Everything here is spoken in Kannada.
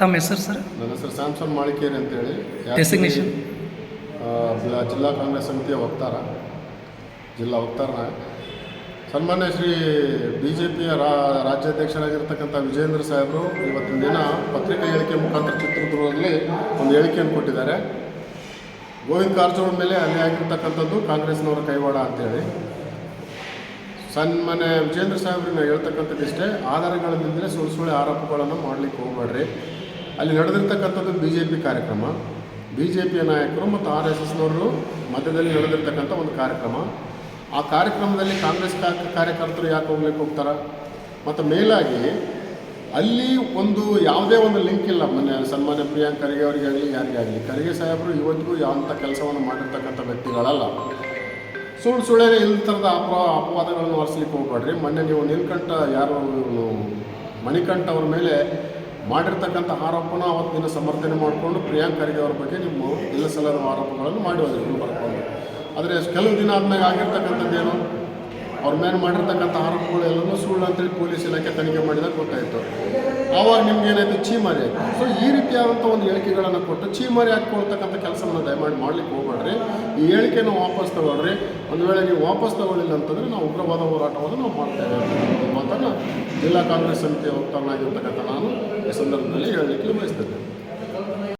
ತಮ್ಮ ಹೆಸರು ಸರ್? ನನ್ನ ಹೆಸರು ಸ್ಯಾಮ್ಸನ್ ಮಾಳಿಕೇರಿ ಅಂತೇಳಿ. ಹೇಳಿ ಆ, ಜಿಲ್ಲಾ ಕಾಂಗ್ರೆಸ್ ಸಮಿತಿಯ ವಕ್ತಾರ. ಜಿಲ್ಲಾ ವಕ್ತಾರ ಸನ್ಮಾನ್ಯ ಶ್ರೀ ಬಿ ಜೆ ಪಿಯ ರಾಜ್ಯಾಧ್ಯಕ್ಷರಾಗಿರ್ತಕ್ಕಂಥ ವಿಜೇಂದ್ರ ಸಾಹೇಬರು ಇವತ್ತಿನ ದಿನ ಪತ್ರಿಕಾ ಹೇಳಿಕೆ ಮುಖಾಂತರ ಚಿತ್ರದುರ್ಗದಲ್ಲಿ ಒಂದು ಹೇಳಿಕೆಯನ್ನು ಕೊಟ್ಟಿದ್ದಾರೆ. ಗೋವಿಂದ ಕಾರಜೋಳ ಮೇಲೆ ಅನ್ಯಾಯ ಆಗಿರ್ತಕ್ಕಂಥದ್ದು ಕಾಂಗ್ರೆಸ್ನವರ ಕೈವಾಡ ಅಂತೇಳಿ. ಸನ್ಮಾನ್ಯ ವಿಜೇಂದ್ರ ಸಾಹೇಬ್ರನ್ನ ಹೇಳ್ತಕ್ಕಂಥದ್ದು ಇಷ್ಟೇ ಆಧಾರಗಳಿಂದಲೇ ಸುಳ್ಳು ಸುಳ್ಳು ಆರೋಪಗಳನ್ನು ಮಾಡಲಿಕ್ಕೆ ಹೋಗಬೇಡ್ರಿ. ಅಲ್ಲಿ ನಡೆದಿರ್ತಕ್ಕಂಥದ್ದು ಬಿ ಜೆ ಪಿ ಕಾರ್ಯಕ್ರಮ. ಬಿ ಜೆ ಪಿಯ ನಾಯಕರು ಮತ್ತು ಆರ್ ಎಸ್ ಎಸ್ನವರು ಮಧ್ಯದಲ್ಲಿ ನಡೆದಿರ್ತಕ್ಕಂಥ ಒಂದು ಕಾರ್ಯಕ್ರಮ. ಆ ಕಾರ್ಯಕ್ರಮದಲ್ಲಿ ಕಾಂಗ್ರೆಸ್ ಕಾರ್ಯಕರ್ತರು ಯಾಕೆ ಹೋಗ್ಲಿಕ್ಕೆ ಹೋಗ್ತಾರೆ? ಮತ್ತು ಮೇಲಾಗಿ ಅಲ್ಲಿ ಒಂದು ಯಾವುದೇ ಒಂದು ಲಿಂಕ್ ಇಲ್ಲ. ಮೊನ್ನೆ ಸನ್ಮಾನ್ಯ ಪ್ರಿಯಾಂಕ್ ಖರ್ಗೆ ಅವರಿಗೆ ಆಗಲಿ, ಯಾರಿಗೆ ಆಗಲಿ. ಖರ್ಗೆ ಸಾಹೇಬರು ಇವತ್ತಿಗೂ ಯಾವಂಥ ಕೆಲಸವನ್ನು ಮಾಡಿರ್ತಕ್ಕಂಥ ವ್ಯಕ್ತಿಗಳಲ್ಲ. ಸುಳ್ಳು ಸುಳ್ಳೇನೆ ಇಲ್ಲ ಥರದ ಅಪ ಅಪವಾದಗಳನ್ನು ಹೊರಿಸ್ಲಿಕ್ಕೆ ಹೋಗ್ಬೇಡ್ರಿ. ಮೊನ್ನೆ ನೀವು ನೀಲ್ಕಂಠ ಯಾರು, ಮಣಿಕಂಠ ಅವ್ರ ಮೇಲೆ ಮಾಡಿರ್ತಕ್ಕಂಥ ಆರೋಪನ ಅವತ್ತಿನ ಸಮರ್ಥನೆ ಮಾಡಿಕೊಂಡು ಪ್ರಿಯಾಂಕ್ ಖರ್ಗೆ ಅವ್ರ ಬಗ್ಗೆ ನಿಮ್ಮ ಇಲ್ಲ ಸಲ್ಲದ ಆರೋಪಗಳನ್ನು ಮಾಡಿ ನೀವು ಬರ್ಕೊಂಡು. ಆದರೆ ಕೆಲವು ದಿನ ಆದ್ಮೇಲೆ ಆಗಿರ್ತಕ್ಕಂಥದ್ದೇನು ಅವ್ರ ಮೇಲೆ ಮಾಡಿರ್ತಕ್ಕಂಥ ಆರೋಪಗಳು ಎಲ್ಲನೂ ಸುಳ್ಳು ಅಂತೇಳಿ ಪೊಲೀಸ್ ಇಲಾಖೆ ತನಿಖೆ ಮಾಡಿದಾಗ ಗೊತ್ತಾಯಿತು. ಆವಾಗ ನಿಮ್ಗೆ ಏನಾಯಿತು? ಚೀಮಾರಿ ಆಯಿತು. ಸೊ ಈ ರೀತಿಯಾದಂಥ ಒಂದು ಹೇಳಿಕೆಗಳನ್ನು ಕೊಟ್ಟು ಚೀಮಾರಿ ಹಾಕ್ಕೊಳ್ತಕ್ಕಂಥ ಕೆಲಸವನ್ನು ದಯಮಾಡಿ ಮಾಡ್ಲಿಕ್ಕೆ ಹೋಗ್ಬೇಡ್ರಿ. ಈ ಹೇಳಿಕೆನ ವಾಪಸ್ ತಗೊಳ್ರಿ. ಒಂದು ವೇಳೆ ನೀವು ವಾಪಸ್ ತಗೊಳ್ಳಿಲ್ಲ ಅಂತಂದರೆ ನಾವು ಉಗ್ರವಾದ ಹೋರಾಟವನ್ನು ನಾವು ಮಾಡ್ತೇವೆ ಜಿಲ್ಲಾ ಕಾಂಗ್ರೆಸ್ ಸಮಿತಿಯ ವಕ್ತಾರನಾಗಿರ್ತಕ್ಕಂಥ ನಾನು ಈ ಸಂದರ್ಭದಲ್ಲಿ ಹೇಳಲಿಕ್ಕೆ ಬಯಸ್ತೇನೆ.